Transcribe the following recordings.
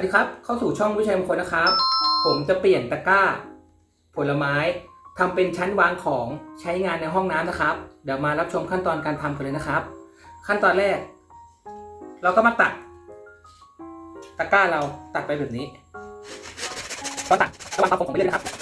วัสดีครับ เข้าสู่ช่องวิชัยมงคลนะครับ ผมจะเปลี่ยนตะกร้า ผลไม้ทำเป็นชั้นวางของใช้งานในห้องน้ำนะครับ เดี๋ยวมารับชมขั้นตอนการทำกันเลยนะครับ ขั้นตอนแรก เราก็มาตัด ตะกร้าเราตัดไปแบบนี้ก็ตัดระวังความคมของไปเรื่อยนะครับ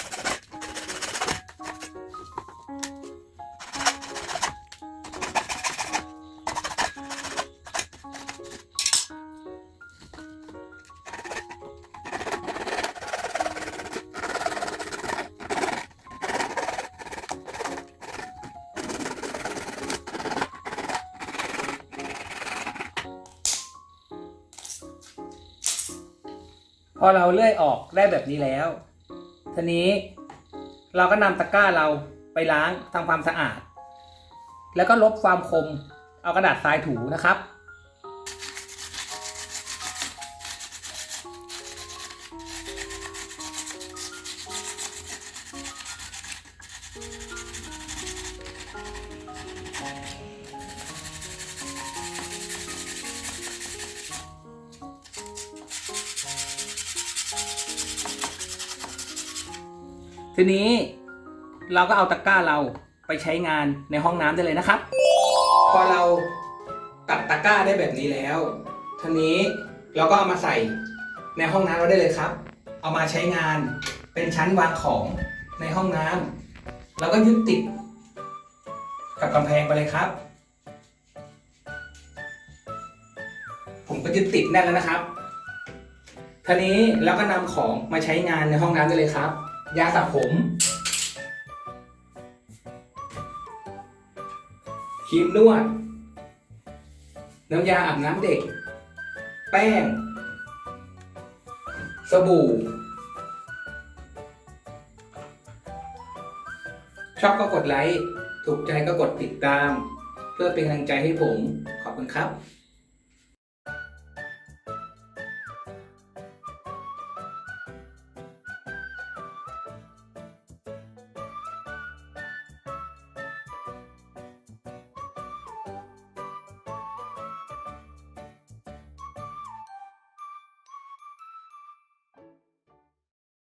พอเราเลื่อยออกได้แบบนี้แล้วทีนี้เราก็นำตะกร้าเราไปล้างทำความสะอาด แล้วก็ลบความคม เอากระดาษทรายถูนะครับ ทีนี้เราก็เอาตะกร้าเราไปใช้งานในห้องน้ำได้เลยนะครับ พอเราตัดตะกร้าได้แบบนี้แล้วทีนี้เราก็เอามาใส่ในห้องน้ำเราได้เลยครับ เอามาใช้งานเป็นชั้นวางของในห้องน้ำแล้วก็ยึดติดกับกำแพงไปเลยครับ ผมก็ยึดติดแน่นแล้วนะครับทีนี้เราก็นำของมาใช้งานในห้องน้ำได้เลยครับ ยาสระผมครีมนวด น้ำยาอาบน้ำเด็ก แป้ง สบู่ ชอบก็กดไลค์ ถูกใจก็กดติดตาม เพื่อเป็นกำลังใจให้ผม ขอบคุณครับ